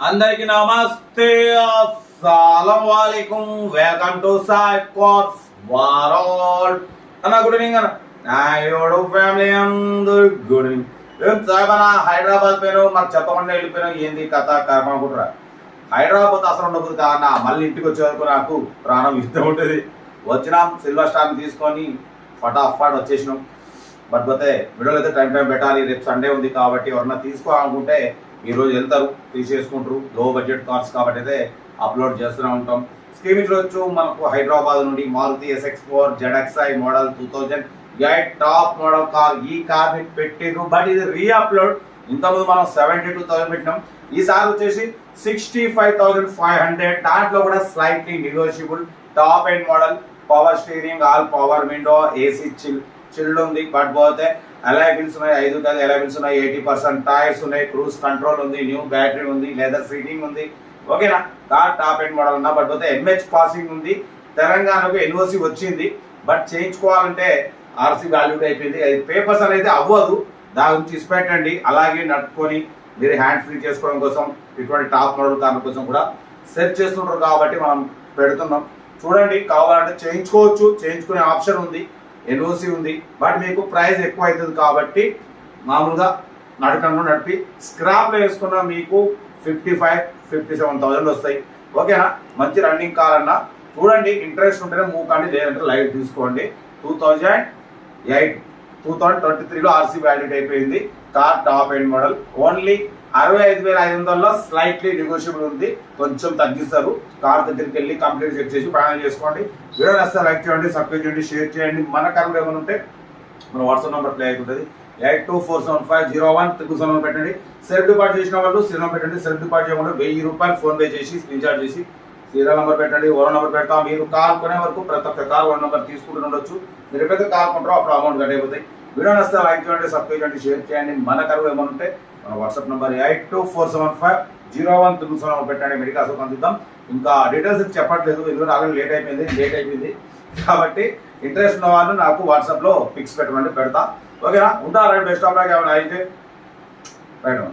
అందరికి నమస్తే. అస్సలం వాలేకుం వెల్కమ్ టు సాయి కోర్స్ వారాల్ అన్న గుడ్ ఈవినింగ్ అన్న. నా యోడు ఫ్యామిలీ అందరు గుడ్ ఈవినింగ్. ఏం సాహెబ్ అన్న హైదరాబాద్ పోయినావు మాకు చెప్పకుండా వెళ్ళిపోయినావు ఏంది కథ కర్మ అనుకుంటారా హైదరాబాద్ అసలు ఉండకూడదు కాదన్న మళ్ళీ ఇంటికి వచ్చే వరకు నాకు ప్రాణం ఇష్టం ఉంటుంది. వచ్చినాం సిల్వర్ స్టార్ తీసుకొని ఫటాఫట్ వచ్చేసినాం. బట్ పోతే వీడియోలు అయితే టైం టైం పెట్టాలి రేపు సండే ఉంది కాబట్టి ఎవరన్నా తీసుకోవాలనుకుంటే ఈరోజు రోజు వెళ్తారు తీసేసుకుంటారు. లో బడ్జెట్ కార్స్ కాబట్టి అయితే అప్లోడ్ చేస్తూనే ఉంటాం. స్కీమ్ చూడొచ్చు మనకు హైదరాబాద్ నుండి Maruti SX four ZXI model two thousand eight top model car ఈ కార్ని పెట్టిరు బట్ ఇది రీ అప్లోడ్ ఇంతకుముందు మనం సెవెంటీ టూ థౌసండ్ పెట్టినాం. ఈసారి వచ్చేసి sixty five thousand five hundred దాంట్లో కూడా slightly negotiable top end model power steering all power window AC chill chilled ఉంది బట్ పోతే అలై ఉన్నాయి ఐదు కాదు అలై ఉన్నాయి ఎయిటీ పర్సెంట్ టైర్స్ ఉన్నాయి క్రూజ్ కంట్రోల్ ఉంది న్యూ బ్యాటరీ ఉంది లెదర్ సీటింగ్ ఉంది. ఓకేనా? కార్ టాప్ ఎండ్ మోడల్ ఉన్నా బట్ పోతే ఎంహెచ్ పాసింగ్ ఉంది. తెలంగాణకు ఎన్ఓసి వచ్చింది బట్ చేయించుకోవాలంటే ఆర్సీ వాల్యూడ్ అయిపోయింది అది పేపర్స్ అనేది అవ్వదు దాని గురించి ఇచ్చిపెట్టండి అలాగే నడుపుకొని మీరు హ్యాండ్ ఫ్రీ చేసుకోవడం కోసం ఇటువంటి టాప్ మోడల్ కార్ల కోసం కూడా సెర్చ్ చేస్తుంటారు కాబట్టి మనం పెడుతున్నాం. చూడండి కావాలంటే చేయించుకోవచ్చు చేయించుకునే ఆప్షన్ ఉంది. ఎన్ఓసి ఉంది. బట్ మీకు ప్రైస్ ఎక్కువ అవుతుంది కాబట్టి మామూలుగా నడకంలో నడిపి స్క్రాప్లో వేసుకున్న మీకు fifty five fifty seven thousand వస్తాయి. ఓకేనా? మంచి రన్నింగ్ కార్ అన్న. చూడండి ఇంట్రెస్ట్ ఉంటేనే మూవ్ కానీ లేదంటే లైట్ తీసుకోండి. Two thousand eight two thousand twenty త్రీలో ఆర్సీ వ్యాలిడ్ అయిపోయింది. Car top end model. Only అరవై ఐదు వేల ఐదు వందల్లో స్లైట్లీ నెగోషియబుల్ ఉంది. కొంచెం తగ్గిస్తారు. కార్ దగ్గరికి వెళ్ళి కంప్లీట్ చెక్ చేసి ఫైనల్ చేసుకోండి. వీడియో నచ్చితే లైక్ చేయండి సబ్స్క్రైబ్ చేయండి షేర్ చేయండి. మన కర్మ ఏమైనా ఉంటే మన వాట్సాప్ నెంబర్ ప్లే అవుతుంది eight two four seven five zero one triple seven పెట్టండి. సెల్ఫ్ డిపాజిట్ చేసిన వాళ్ళు సినిమా పెట్టండి. సెల్ఫ్ డిపాజిట్ చేయకుండా వెయ్యి రూపాయలు ఫోన్ పే చేసి స్క్రీన్ చేసి సీరియల్ నెంబర్ పెట్టండి. ఓరో నెంబర్ పెడతాం. మీరు కార్ కొనే వరకు ప్రతి ఒక్క కార్ వన్ నెంబర్ తీసుకుంటూ ఉండొచ్చు. మీరు ఎప్పుడైతే కార్ కొంటారో అప్పుడు అమౌంట్ కట్ అయిపోతాయి. వీడియో నచ్చితే లైక్ చేయండి సబ్స్క్రైబ్ చేయండి షేర్ చేయండి. మన కరువు ఏమైనా ఉంటే మన WhatsApp number eight two four seven five zero one triple seven పెట్టండి. మెడికల్ అసలు అందిద్దాం. ఇంకా డీటెయిల్స్ చెప్పట్లేదు. ఎందుకంటే ఆల్రెడీ లేట్ అయిపోయింది లేట్ అయిపోయింది. కాబట్టి ఇంట్రెస్ట్ ఉన్న వాళ్ళు నాకు వాట్సాప్లో పిక్స్ పెట్టమండి పెడతా. ఓకేనా? ఉంటారా బెస్ట్ ఆఫ్ లాగా ఏమైనా అయితే రైట్.